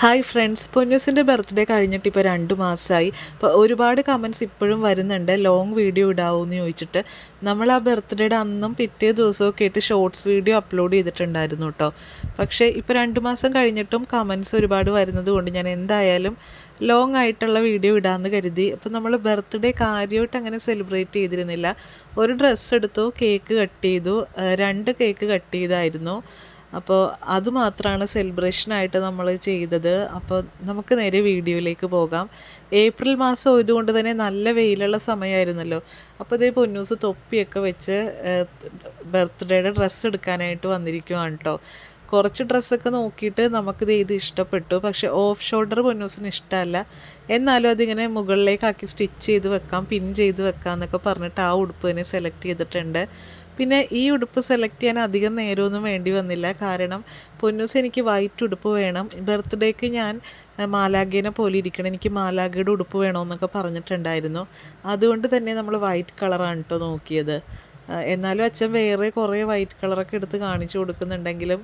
Hi friends പൊന്നൂസിന്റെ birthday കഴിഞ്ഞിട്ട് ഇപ്പോൾ രണ്ട് മാസമായി അപ്പോൾ ഒരുപാട് കമൻസ് ഇപ്പോഴും വരുന്നുണ്ട്. ലോങ് വീഡിയോ ഇടാവൂന്ന് ചോദിച്ചിട്ട്. നമ്മൾ ആ ബർത്ത്ഡേയുടെ അന്നും പിറ്റേ ദിവസമൊക്കെ ആയിട്ട് ഷോർട്സ് വീഡിയോ അപ്ലോഡ് ചെയ്തിട്ടുണ്ടായിരുന്നു കേട്ടോ പക്ഷേ ഇപ്പോൾ രണ്ട് മാസം കഴിഞ്ഞിട്ടും കമൻസ് ഒരുപാട് വരുന്നത് കൊണ്ട് ഞാൻ എന്തായാലും ലോങ് ആയിട്ടുള്ള വീഡിയോ ഇടാമെന്ന് കരുതി. അപ്പോൾ നമ്മൾ ബർത്ത്ഡേ കാര്യമായിട്ട് അങ്ങനെ സെലിബ്രേറ്റ് ചെയ്തിരുന്നില്ല. ഒരു ഡ്രസ്സ് എടുത്തു കേക്ക് കട്ട് ചെയ്തു. രണ്ട് കേക്ക് കട്ട് ചെയ്തായിരുന്നു. അപ്പോൾ അത് മാത്രമാണ് സെലിബ്രേഷനായിട്ട് നമ്മൾ ചെയ്തത്. അപ്പോൾ നമുക്ക് നേരെ വീഡിയോയിലേക്ക് പോകാം. ഏപ്രിൽ മാസം ആയതുകൊണ്ട് തന്നെ നല്ല വെയിലുള്ള സമയമായിരുന്നല്ലോ അപ്പോൾ ഇതേ പൊന്നൂസ് തൊപ്പിയൊക്കെ വെച്ച് ബർത്ത്ഡേയുടെ ഡ്രസ്സ് എടുക്കാനായിട്ട് വന്നിരിക്കുവാണ് കേട്ടോ കുറച്ച് ഡ്രസ്സൊക്കെ നോക്കിയിട്ട് നമുക്കിത് ഇത് ഇഷ്ടപ്പെട്ടു. പക്ഷെ ഓഫ് ഷോൾഡർ പൊന്നൂസിന് ഇഷ്ടമല്ല. എന്നാലും അതിങ്ങനെ മുകളിലേക്കാക്കി സ്റ്റിച്ച് ചെയ്ത് വെക്കാം പിൻ ചെയ്ത് വെക്കാം എന്നൊക്കെ പറഞ്ഞിട്ട് ആ ഉടുപ്പ് തന്നെ സെലക്ട് ചെയ്തിട്ടുണ്ട്. പിന്നെ ഈ ഉടുപ്പ് സെലക്ട് ചെയ്യാൻ അധികം നേരമൊന്നും വേണ്ടി വന്നില്ല. കാരണം പൊന്നൂസ് എനിക്ക് വൈറ്റ് ഉടുപ്പ് വേണം. ബർത്ത്ഡേക്ക് ഞാൻ മാലാഗേനെ പോലെ ഇരിക്കണം. എനിക്ക് മാലാഖയുടെ ഉടുപ്പ് വേണമെന്നൊക്കെ പറഞ്ഞിട്ടുണ്ടായിരുന്നു. അതുകൊണ്ട് തന്നെ നമ്മൾ വൈറ്റ് കളറാണ് കേട്ടോ നോക്കിയത്. എന്നാലും അച്ഛൻ വേറെ കുറേ വൈറ്റ് കളറൊക്കെ എടുത്ത് കാണിച്ചു കൊടുക്കുന്നുണ്ടെങ്കിലും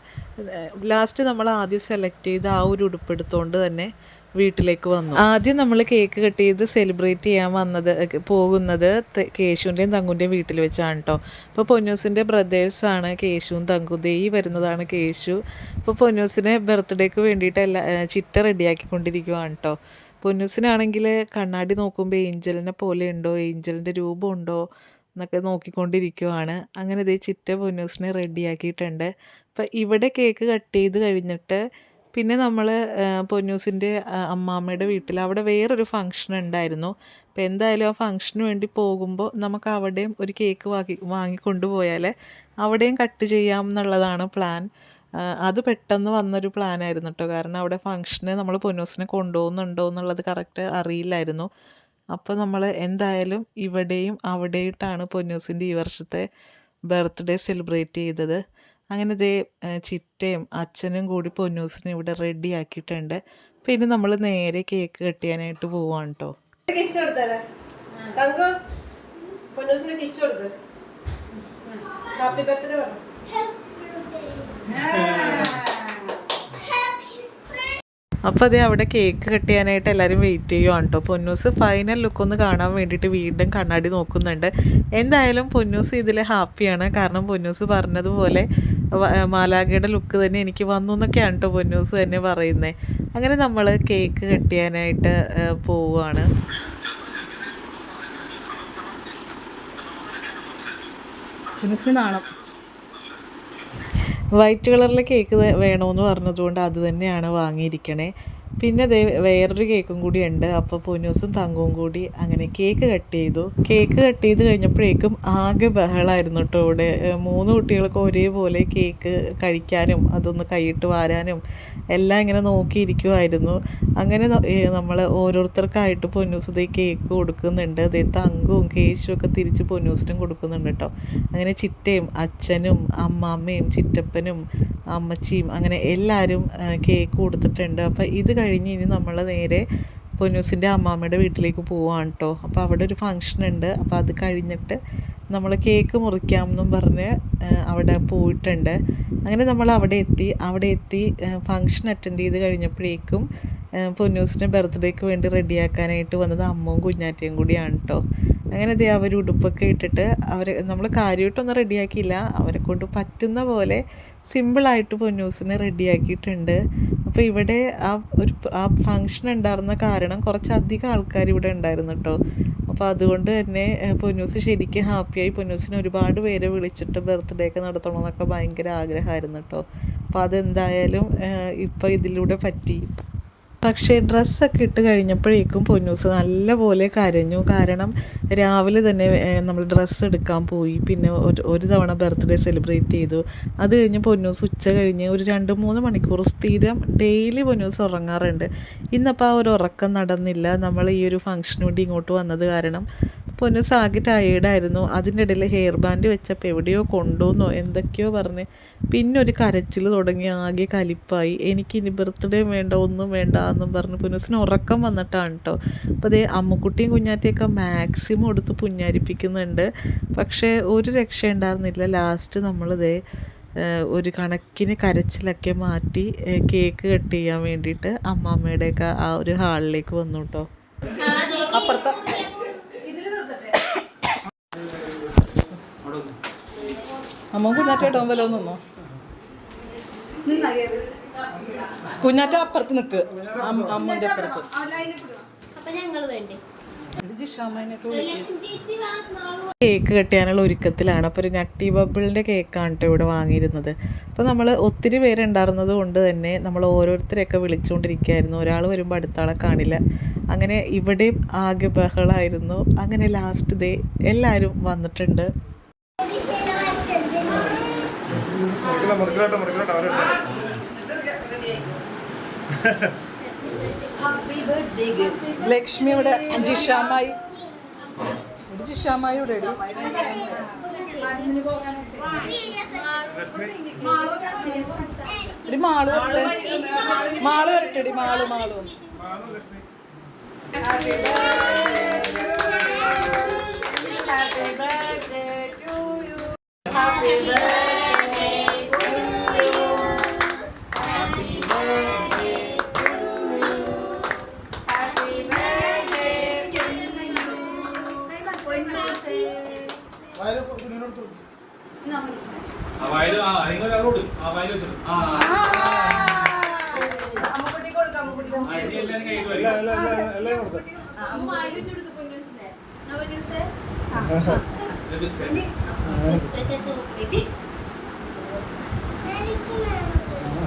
ലാസ്റ്റ് നമ്മൾ ആദ്യം സെലക്ട് ചെയ്ത ആ ഒരു ഉടുപ്പ് എടുത്തുകൊണ്ട് തന്നെ വീട്ടിലേക്ക് വന്നു. ആദ്യം നമ്മൾ കേക്ക് കട്ട് ചെയ്ത് സെലിബ്രേറ്റ് ചെയ്യാൻ വന്നത് പോകുന്നത് കേശുവിന്റെയും തങ്കുന്റെയും വീട്ടിൽ വെച്ചാണ് കേട്ടോ അപ്പോൾ പൊന്നൂസിന്റെ ബ്രദേഴ്സാണ് കേശുവും തങ്കും. ദേ വരുന്നതാണ് കേശു. അപ്പോൾ പൊന്നൂസിന് ബർത്ത്ഡേക്ക് വേണ്ടിയിട്ട് എല്ലാ ചിറ്റ റെഡിയാക്കിക്കൊണ്ടിരിക്കുകയാണ് കേട്ടോ പൊന്നൂസിനാണെങ്കിൽ കണ്ണാടി നോക്കുമ്പോൾ ഏഞ്ചലിനെ പോലെ ഉണ്ടോ? ഏഞ്ചലിന്റെ രൂപമുണ്ടോ എന്നൊക്കെ നോക്കിക്കൊണ്ടിരിക്കുവാണ്. അങ്ങനെ ഇതേ ചിറ്റ പൊന്നൂസിനെ റെഡിയാക്കിയിട്ടുണ്ട്. അപ്പം ഇവിടെ കേക്ക് കട്ട് ചെയ്ത് കഴിഞ്ഞിട്ട് പിന്നെ നമ്മൾ പൊന്നൂസിന്റെ അമ്മാമ്മയുടെ വീട്ടിൽ അവിടെ വേറൊരു ഫങ്ഷൻ ഉണ്ടായിരുന്നു. അപ്പോൾ എന്തായാലും ആ ഫങ്ഷന് വേണ്ടി പോകുമ്പോൾ നമുക്ക് അവിടെയും ഒരു കേക്ക് വാങ്ങി വാങ്ങിക്കൊണ്ടുപോയാൽ അവിടെയും കട്ട് ചെയ്യാം എന്നുള്ളതാണ് പ്ലാൻ അത് പെട്ടെന്ന് വന്നൊരു പ്ലാൻ ആയിരുന്നു കേട്ടോ കാരണം അവിടെ ഫങ്ഷന് നമ്മൾ പൊന്നൂസിനെ കൊണ്ടുപോകുന്നുണ്ടോ എന്നുള്ളത് കറക്റ്റ് അറിയില്ലായിരുന്നു. അപ്പോൾ നമ്മൾ എന്തായാലും ഇവിടെയും അവിടെയിട്ടാണ് പൊന്നൂസിന്റെ ഈ വർഷത്തെ ബർത്ത്ഡേ സെലിബ്രേറ്റ് ചെയ്തത്. അങ്ങനെ ദേ ചിറ്റയും അച്ഛനും കൂടി പൊന്നൂസിനെ ഇവിടെ റെഡി ആക്കിയിട്ടുണ്ട്. പിന്നെ നമ്മൾ നേരെ കേക്ക് കെട്ടിയാനായിട്ട് പോവാണ് കേട്ടോ അപ്പോൾ അതേ അവിടെ കേക്ക് കെട്ടിയാനായിട്ട് എല്ലാരും എല്ലാവരും വെയിറ്റ് ചെയ്യുവാണ് കേട്ടോ പൊന്നൂസ് ഫൈനൽ ലുക്ക് ഒന്ന് കാണാൻ വേണ്ടിട്ട് വീണ്ടും കണ്ണാടി നോക്കുന്നുണ്ട്. എന്തായാലും പൊന്നൂസ് ഇതിൽ ഹാപ്പിയാണ് കാരണം പൊന്നൂസ് പറഞ്ഞതുപോലെ മാലാഖയുടെ ലുക്ക് തന്നെ എനിക്ക് വന്നു എന്നൊക്കെയാണ് കേട്ടോ പൊന്നൂസ് തന്നെ പറയുന്നത് അങ്ങനെ നമ്മൾ കേക്ക് കെട്ടിയാനായിട്ട് പോവുകയാണ് നാണം. വൈറ്റ് കളറിലെ കേക്ക് വേണമെന്ന് പറഞ്ഞതുകൊണ്ട് അത് തന്നെയാണ് വാങ്ങിയിരിക്കണേ. പിന്നെ വേറൊരു കേക്കും കൂടി ഉണ്ട്. അപ്പോൾ പൊന്നൂസും തങ്കവും കൂടി അങ്ങനെ കേക്ക് കട്ട് ചെയ്തു. കേക്ക് കട്ട് ചെയ്ത് കഴിഞ്ഞപ്പോഴേക്കും ആകെ ബഹളായിരുന്നു കേട്ടോ ഇവിടെ. മൂന്ന് കുട്ടികൾക്ക് ഒരേപോലെ കേക്ക് കഴിക്കാനും അതൊന്ന് കൈയിട്ട് വാരാനും എല്ലാം ഇങ്ങനെ നോക്കിയിരിക്കുമായിരുന്നു അങ്ങനെ നമ്മൾ ഓരോരുത്തർക്കായിട്ട് പൊന്നൂസ് ഇതേ കേക്ക് കൊടുക്കുന്നുണ്ട്. ദേ തങ്കവും കേശും ഒക്കെ തിരിച്ച് പൊന്നൂസിനും കൊടുക്കുന്നുണ്ട് കേട്ടോ. അങ്ങനെ ചിറ്റയും അച്ഛനും അമ്മാമ്മയും ചിറ്റപ്പനും അമ്മച്ചിയും അങ്ങനെ എല്ലാവരും കേക്ക് കൊടുത്തിട്ടുണ്ട്. അപ്പോൾ ഇത് കഴിഞ്ഞ് ഇനി നമ്മൾ നേരെ പൊന്നൂസിന്റെ അമ്മാമ്മയുടെ വീട്ടിലേക്ക് പോവാണ് കേട്ടോ അപ്പോൾ അവിടെ ഒരു ഫങ്ഷൻ ഉണ്ട്. അപ്പോൾ അത് കഴിഞ്ഞിട്ട് നമ്മൾ കേക്ക് മുറിക്കാമെന്നും പറഞ്ഞ് അവിടെ പോയിട്ടുണ്ട്. അങ്ങനെ നമ്മൾ അവിടെ എത്തി. അവിടെ എത്തി ഫങ്ഷൻ അറ്റൻഡ് ചെയ്ത് കഴിഞ്ഞപ്പോഴേക്കും പൊന്നൂസിന്റെ ബർത്ത്ഡേക്ക് വേണ്ടി റെഡിയാക്കാനായിട്ട് വന്നത് അമ്മവും കുഞ്ഞാറ്റയും കൂടിയാണ് കേട്ടോ അങ്ങനെ ദേ അവർ ഉടുപ്പൊക്കെ ഇട്ടിട്ട് അവർ നമ്മൾ കാര്യമായിട്ടൊന്നും റെഡിയാക്കിയില്ല. അവരെ കൊണ്ട് പറ്റുന്ന പോലെ സിമ്പിളായിട്ട് പൊന്നൂസിനെ റെഡിയാക്കിയിട്ടുണ്ട്. അപ്പോൾ ഇവിടെ ആ ഒരു ആ ഫങ്ഷൻ ഉണ്ടായിരുന്ന കാരണം കുറച്ചധികം ആൾക്കാർ ഇവിടെ ഉണ്ടായിരുന്നു കേട്ടോ അപ്പോൾ അതുകൊണ്ട് തന്നെ പൊന്നൂസ് ശരിക്കും ഹാപ്പിയായി പൊന്നൂസിനെ ഒരുപാട് പേരെ വിളിച്ചിട്ട് ബർത്ത്ഡേ ഒക്കെ നടത്തണമെന്നൊക്കെ ഭയങ്കര ആഗ്രഹമായിരുന്നു കേട്ടോ അപ്പോൾ അതെന്തായാലും ഇപ്പോൾ ഇതിലൂടെ പറ്റി. പക്ഷേ ഡ്രസ്സൊക്കെ ഇട്ട് കഴിഞ്ഞപ്പോഴേക്കും പൊന്നൂസ് നല്ലപോലെ കരഞ്ഞു. കാരണം രാവിലെ തന്നെ നമ്മൾ ഡ്രസ്സ് എടുക്കാൻ പോയി. പിന്നെ ഒരു തവണ ബർത്ത്ഡേ സെലിബ്രേറ്റ് ചെയ്തു. അത് കഴിഞ്ഞ് പൊന്നൂസ് ഉച്ച കഴിഞ്ഞ് ഒരു രണ്ട് മൂന്ന് മണിക്കൂർ സ്ഥിരം ഡെയിലി പൊന്നൂസ് ഉറങ്ങാറുണ്ട്. ഇന്നപ്പോൾ ആ ഒരു ഉറക്കം നടന്നില്ല. നമ്മൾ ഈ ഒരു ഫംഗ്ഷന് വേണ്ടി ഇങ്ങോട്ട് വന്നത് കാരണം പൊന്നൂസ് ആകെ ടയേർഡായിരുന്നു അതിന്റെ ഇടയിൽ ഹെയർ ബാൻഡ് വെച്ചപ്പോൾ എവിടെയോ കൊണ്ടുവന്നോ. എന്തൊക്കെയോ പറഞ്ഞ്. പിന്നെ ഒരു കരച്ചിൽ തുടങ്ങി. ആകെ കലിപ്പായി. എനിക്കിനി ബർത്ത്ഡേ വേണ്ട ഒന്നും വേണ്ട എന്നും പറഞ്ഞ് പുനുസിന് ഉറക്കം വന്നിട്ടാണ് കേട്ടോ അപ്പോൾ അതേ അമ്മുക്കുട്ടിയും കുഞ്ഞാറ്റയൊക്കെ മാക്സിമം എടുത്ത് പുഞ്ഞാരിപ്പിക്കുന്നുണ്ട്. പക്ഷേ ഒരു രക്ഷ ഉണ്ടായിരുന്നില്ല ലാസ്റ്റ് നമ്മളിതേ ഒരു കണക്കിന് കരച്ചിലൊക്കെ മാറ്റി കേക്ക് കട്ട് ചെയ്യാൻ വേണ്ടിയിട്ട് അമ്മാമ്മയുടെയൊക്കെ ആ ഒരു ഹാളിലേക്ക് വന്നു കേട്ടോ അപ്പുറത്തെ അമ്മ കുഞ്ഞാറ്റ ഇടാൻ വല്ല നിന്നോ? കുഞ്ഞാറ്റ അപ്പുറത്ത് നിക്ക്. അമ്മ- അമ്മന്റെ അപ്പുറത്ത്. കേക്ക് കെട്ടിയാനുള്ള ഒരുക്കത്തിലാണ്. അപ്പോൾ ഒരു നട്ടി ബബിളിന്റെ കേക്കാണ് കേട്ടോ ഇവിടെ വാങ്ങിയിരുന്നത്. അപ്പോൾ നമ്മൾ ഒത്തിരി പേരുണ്ടായിരുന്നത് കൊണ്ട് തന്നെ നമ്മൾ ഓരോരുത്തരെയൊക്കെ വിളിച്ചുകൊണ്ടിരിക്കുകയായിരുന്നു. ഒരാൾ വരുമ്പോൾ അടുത്താളെ കാണില്ല. അങ്ങനെ ഇവിടെയും ആകെ ബഹളമായിരുന്നു അങ്ങനെ ലാസ്റ്റ് ഡേ എല്ലാവരും വന്നിട്ടുണ്ട്. മുറിക്കലോട്ടെ മുറിക്കലോട്ടെ അവരുണ്ട് ലക്ഷ്മി ഇവിടെ ജിഷാമായി. ഇവിടെ ജിഷാമായി ഇവിടെ ഇടി. എടി മാൾ വരട്ടെ. മാൾ വരട്ടെ എടി മാൾ മാൾ. ആ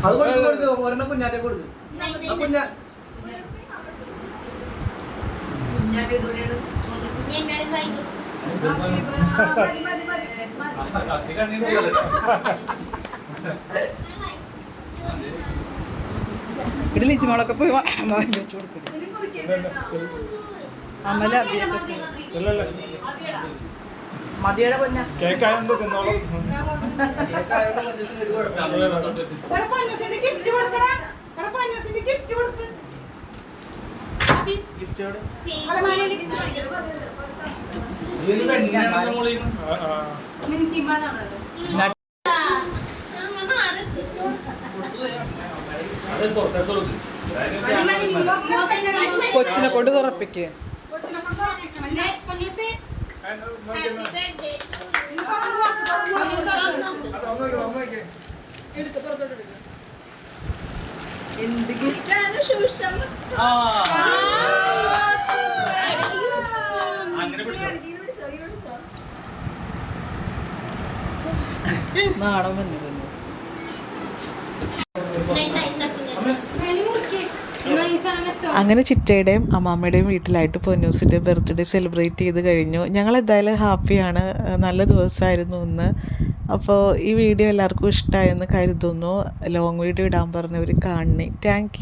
അത് കൊടുത്തു കൊടുത്തു ഒരെണ്ണം കുഞ്ഞാറ്റെ കൊടുത്തു. ആ കുഞ്ഞാ കത്തി കണ്ണീരുള്ളത് ഇവിടെ ലിച്ചിമോളൊക്കെ പോയി വാ- വാങ്ങി വെച്ചു കൊടുക്കും. തിന്നോളാം. ഒരു കുഴപ്പമില്ല. ഗിഫ്റ്റ് എവിടെ? ഇതിൽ പെണ്ണിനാണ് നമ്മൾ ആ, ആ. അത് പുറത്തെടുത്ത് കൊടുക്കും കൊച്ചിനെ കൊണ്ട് തുറപ്പിക്ക് ആ, ഗിഫ്റ്റാണ് ശൂഷം നാടൻ ഒന്ന് നോക്കി, ഒന്ന് നോക്കി. ആ അങ്ങനെ ചിറ്റയുടെയും അമ്മാമ്മയുടെയും വീട്ടിലായിട്ട് പൊന്നൂസിന്റെ ബർത്ത്ഡേ സെലിബ്രേറ്റ് ചെയ്ത് കഴിഞ്ഞു. ഞങ്ങൾ എന്തായാലും ഹാപ്പിയാണ്. നല്ല ദിവസമായിരുന്നു ഇന്ന്. അപ്പോൾ ഈ വീഡിയോ എല്ലാവർക്കും ഇഷ്ടമായെന്ന് കരുതുന്നു. ലോങ് വീഡിയോ ഇടാൻ പറഞ്ഞവർ കാണണേ. താങ്ക്